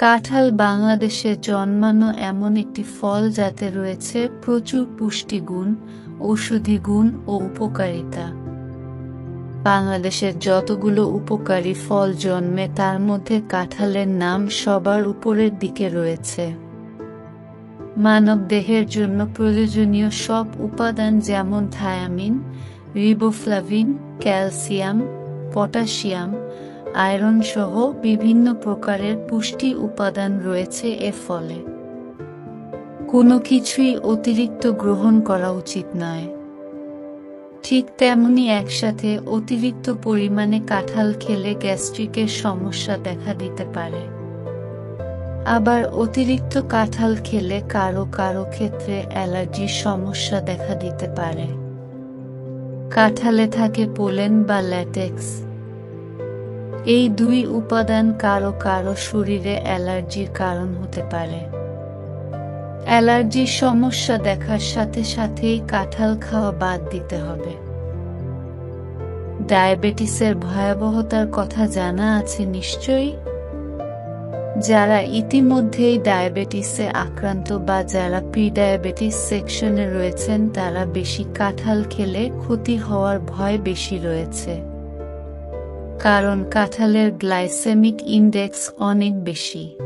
কাঁঠাল বাংলাদেশে জন্মানো এমন একটি ফল যাতে রয়েছে প্রচুর পুষ্টিগুণ, ঔষধি গুণ ও উপকারিতা। বাংলাদেশের যতগুলো উপকারী ফল জন্মে তার মধ্যে কাঁঠালের নাম সবার উপরের দিকে রয়েছে। মানব দেহের জন্য প্রয়োজনীয় সব উপাদান যেমন thiamine, riboflavin, calcium, potassium iron সহ বিভিন্ন প্রকারের পুষ্টি উপাদান রয়েছে এ ফলে। কোনো কিছুই অতিরিক্ত গ্রহণ করা উচিত নয়। ঠিক তেমনি একসাথে অতিরিক্ত পরিমাণে কাঁঠাল খেলে গ্যাস্ট্রিকের সমস্যা দেখা দিতে পারে। আবার অতিরিক্ত কাঁঠাল খেলে কারও কারও ক্ষেত্রে অ্যালার্জির সমস্যা দেখা দিতে পারে। কাঁঠালে থাকে পোলেন বা ল্যাটেক্স। এই দুই উপাদান কারও কারও শরীরে অ্যালার্জির কারণ হতে পারে। অ্যালার্জির সমস্যা দেখার সাথে সাথেই কাঁঠাল খাওয়া বাদ দিতে হবে। ডায়াবেটিসের ভয়াবহতার কথা জানা আছে নিশ্চয়ই? যারা ইতিমধ্যেই ডায়াবেটিসে আক্রান্ত বা যারা প্রি ডায়াবেটিস সেকশনে রয়েছেন, তারা বেশি কাঁঠাল খেলে ক্ষতি হওয়ার ভয় বেশি রয়েছে। কারণ কাঁঠালের গ্লাইসেমিক ইন্ডেক্স অনেক বেশি।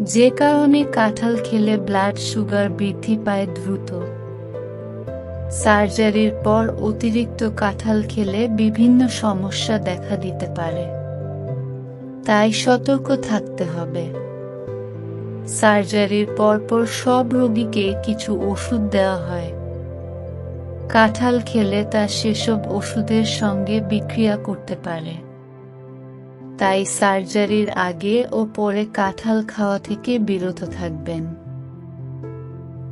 যে কারণে কাঁঠাল খেলে ব্লাড সুগার বৃদ্ধি পায় দ্রুত। সার্জারির পর অতিরিক্ত কাঁঠাল খেলে বিভিন্ন সমস্যা দেখা দিতে পারে। তাই সতর্ক থাকতে হবে। সার্জারির পরপর সব রোগীকে কিছু ওষুধ দেওয়া হয়। কাঁঠাল খেলে তা সেসব ওষুধের সঙ্গে বিক্রিয়া করতে পারে। তাই সার্জারির আগে ও পরে কাঁঠাল খাওয়া থেকে বিরত থাকবেন।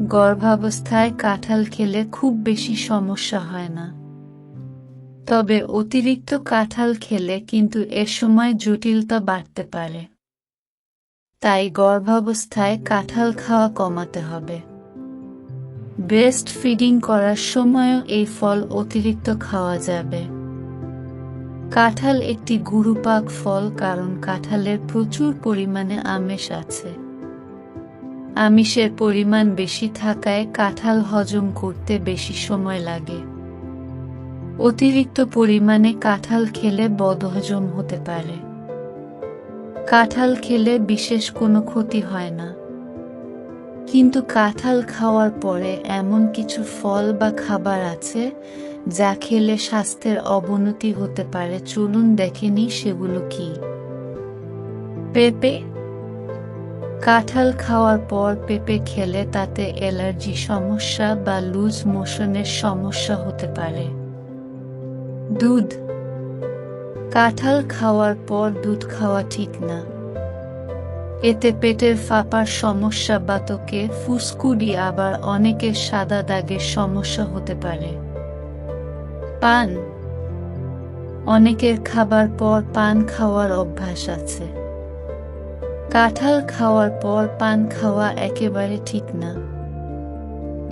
গর্ভাবস্থায় কাঁঠাল খেলে খুব বেশি সমস্যা হয় না। তবে অতিরিক্ত কাঁঠাল খেলে কিন্তু এ সময় জটিলতা বাড়তে পারে। তাই গর্ভাবস্থায় কাঁঠাল খাওয়া কমাতে হবে। ব্রেস্ট ফিডিং করার সময়ও এই ফল অতিরিক্ত খাওয়া যাবে। কাঁঠাল একটি গুরুপাক ফল কারণ কাঁঠালের প্রচুর পরিমাণে আমিষ আছে। আমিষের পরিমাণ বেশি থাকায় কাঁঠাল হজম করতে বেশি সময় লাগে। অতিরিক্ত পরিমাণে কাঁঠাল খেলে বদহজম হতে পারে। কাঁঠাল খেলে বিশেষ কোনো ক্ষতি হয় না। কিন্তু কাঁঠাল খাওয়ার পরে এমন কিছু ফল বা খাবার আছে যা খেলে স্বাস্থ্যের অবনতি হতে পারে। চলুন দেখেনি সেগুলো কি। পেঁপে। কাঁঠাল খাওয়ার পর পেঁপে খেলে তাতে অ্যালার্জি সমস্যা বা লুজ মোশনের সমস্যা হতে পারে। দুধ। কাঁঠাল খাওয়ার পর দুধ খাওয়া ঠিক না। এতে পেটের ফাঁপার সমস্যা বা তোকে ফুসকুডি আবার অনেকের সাদা দাগের সমস্যা হতে পারে। পান। অনেকের খাবার পর পান খাওয়ার অভ্যাস আছে। কাঁঠাল খাওয়ার পর পান খাওয়া একেবারে ঠিক না।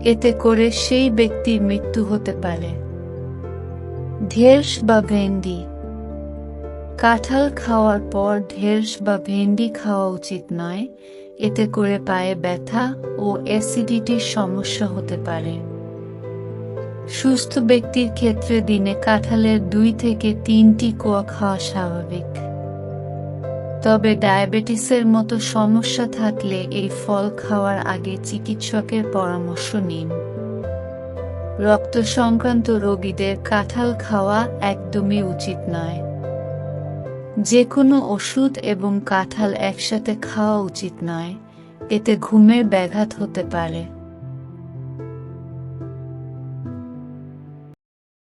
এতে করে সেই ব্যক্তির মৃত্যু হতে পারে। ঢেঁড়স বা ভেন্ডি। কাঁঠাল খাওয়ার পর ঢেঁড়স বা ভেন্ডি খাওয়া উচিত নয়। এতে করে পায়ে ব্যথা ও অ্যাসিডিটির সমস্যা হতে পারে। সুস্থ ব্যক্তির ক্ষেত্রে দিনে কাঁঠালের দুই থেকে তিনটি কোয়া খাওয়া স্বাভাবিক। তবে ডায়াবেটিসের মতো সমস্যা থাকলে এই ফল খাওয়ার আগে চিকিৎসকের পরামর্শ নিন। রক্ত সংক্রান্ত রোগীদের কাঁঠাল খাওয়া একদমই উচিত নয়। যে কোনো ওষুধ এবং কাঁঠাল একসাথে খাওয়া উচিত নয় এতে ঘুমের ব্যাঘাত হতে পারে।